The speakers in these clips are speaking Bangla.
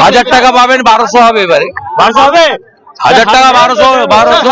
হাজার টাকা পাবেন বারোশো হবে এবারে। বারোশো হবে? হাজার টাকা বারোশো বারোশো।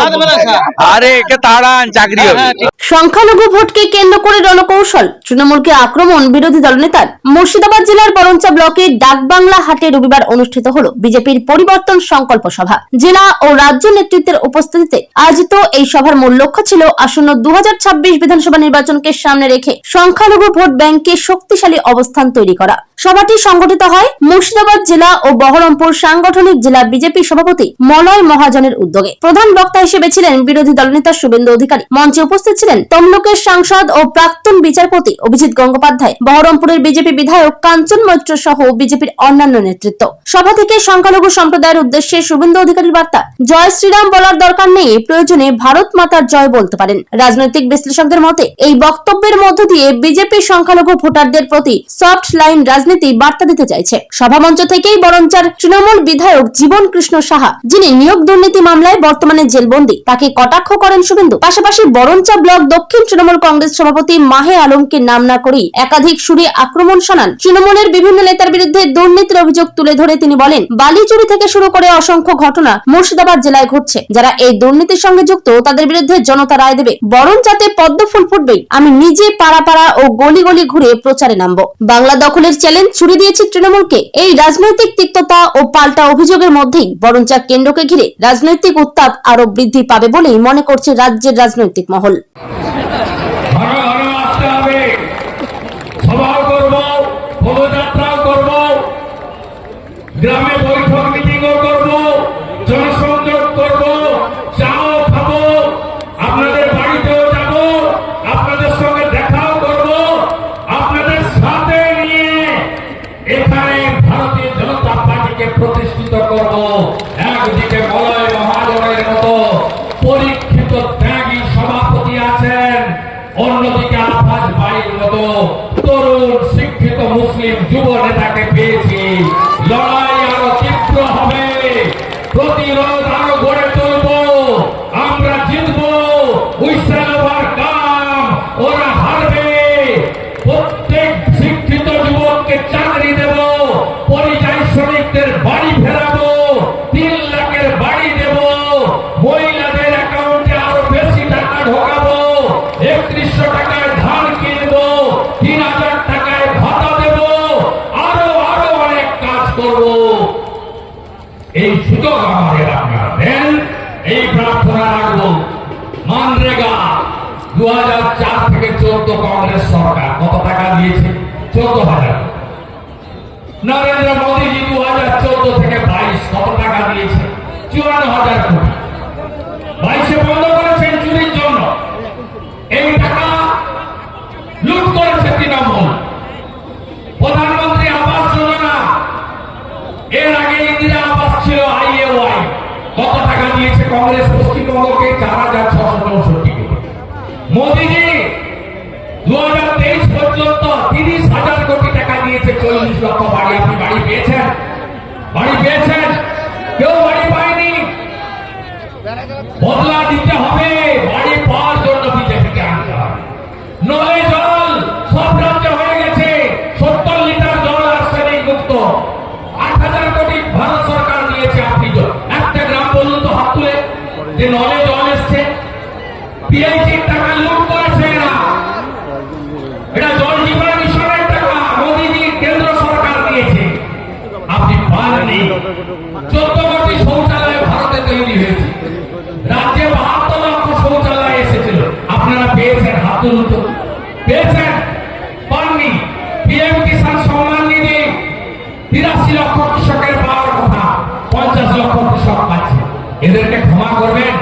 আরে একে তাড়ান চাকরি হবে। সংখ্যালঘু ভোটকে কেন্দ্র করে রণকৌশল তৃণমূলকে আক্রমণ বিরোধী দলনেতার। মুর্শিদাবাদ জেলার বরঞ্চা ব্লকের ডাকবাংলা হাটে রবিবার অনুষ্ঠিত হল বিজেপির পরিবর্তন সংকল্প সভা। জেলা ও রাজ্য নেতৃত্বের উপস্থিতিতে আয়োজিত এই সভার মূল লক্ষ্য ছিল আসন্ন দু হাজার ছাব্বিশ বিধানসভা নির্বাচনকে সামনে রেখে সংখ্যালঘু ভোট ব্যাংকে শক্তিশালী অবস্থান তৈরি করা। সভাটি সংগঠিত হয় মুর্শিদাবাদ জেলা ও বহরমপুর সাংগঠনিক জেলা বিজেপি সভাপতি মলয় মহাজনের উদ্যোগে। প্রধান বক্তা হিসেবে ছিলেন বিরোধী দলনেতা শুভেন্দু অধিকারী। মঞ্চে উপস্থিত ছিলেন তমলুকের সাংসদ ও প্রাক্তন বিচারপতি অভিজিৎ গঙ্গোপাধ্যায়, বহরমপুরের বিজেপি বিধায়ক কাঞ্চন মৈত্র সহ বিজেপির অন্যান্য নেতৃত্ব। সভা থেকে সংখ্যালঘু সম্প্রদায়ের উদ্দেশ্যে শুভেন্দু অধিকারীর বার্তা, জয় শ্রীরাম বলার দরকার নেই, প্রয়োজনে ভারত মাতার জয় বলতে পারেন। রাজনৈতিক বিশ্লেষকদের মতে, এই বক্তব্যের মধ্য দিয়ে বিজেপি সংখ্যালঘু ভোটারদের প্রতি সফট লাইন রাজনীতি বার্তা দিতে চাইছে। সভামঞ্চ থেকেই বরঞ্চার তৃণমূল বিধায়ক জীবন কৃষ্ণ সাহা, যিনি নিয়োগ দুর্নীতি মামলায় বর্তমানে জেলবন্দি। তাকে কটাক্ষ করেন শুভেন্দু। পাশাপাশি বরঞ্চা ব্লক দক্ষিণ তৃণমূল কংগ্রেস সভাপতি মাহে আলমকে নাম না করেই একাধিক সুরে আক্রমণ শোনান। তৃণমূলের বিভিন্ন নেতার বিরুদ্ধে দুর্নীতির অভিযোগ তুলে ধরে তিনি বলেন বালি চুরি থেকে শুরু করে অসংখ্য ঘটনা মুর্শিদাবাদ জেলায় ঘটছে। যারা এই দুর্নীতির সঙ্গে যুক্ত, তাদের বিরুদ্ধে জনতা রায় দেবে। বরং যাতে পদ্ম ফুল ফুটবে আমি নিজে পাড়া পাড়া ও গলি গলি ঘুরে প্রচারে নামবো। বাংলা দখলের চ্যালেঞ্জ ছুড়ে দিয়েছে তৃণমূলকে। এই রাজনৈতিক তিক্ততা ও পাল্টা অভিযোগের মধ্যেই বরঞ্চা কেন্দ্রকে ঘিরে রাজনৈতিক উত্তাপ আরও বৃদ্ধি পাবে বলেই মনে করছে রাজ্যের রাজনৈতিক মহল। গ্রামে বৈঠক করব। একদিকে বলয় মহাজনের মতো পরীক্ষিত ত্যাগী সভাপতি আছেন, অন্যদিকে আফাজ ভাইয়ের মতো তরুণ শিক্ষিত মুসলিম যুব নেতাকে পেয়েছি। লড়াই এই সুযোগ আমাদের আপনারা দেন। এই প্রার্থনা রাখব। মানরেগা দু হাজার চার থেকে চোদ্দ কংগ্রেস সরকার। কত টাকা দিয়েছে? চোদ্দ হাজার। নরেন্দ্র মোদীজি দু হাজার চোদ্দ থেকে বাইশ কত টাকা দিয়েছে? চুয়ান্ন হাজার কোটি বাইশে বন্ধ করেছেন চুরির জন্য এই টাকা লুট করেছে তৃণমূল প্রধানমন্ত্রী আবাস যোজনা এর আগে ইন্দিরা আবাস ছিল আইএওয়াই কত টাকা দিয়েছে কংগ্রেস পশ্চিমবঙ্গকে চার হাজার ছশো চৌষট্টি কোটি মোদীজি দু হাজার তেইশ পর্যন্ত তিরিশ হাজার কোটি টাকা দিয়েছে চল্লিশ লক্ষ বাড়ি যে নলে জল এসছে পিএইচির টাকা লুট করেছে এরা। এটা জল জীবন মিশনের টাকা মোদীজি কেন্দ্র সরকার দিয়েছে। আপনি পাননি চোদ্দ কোটি শৌচালয় ভারতে তৈরি হয়েছে। ক্ষমা করবেন তাড়াবেন না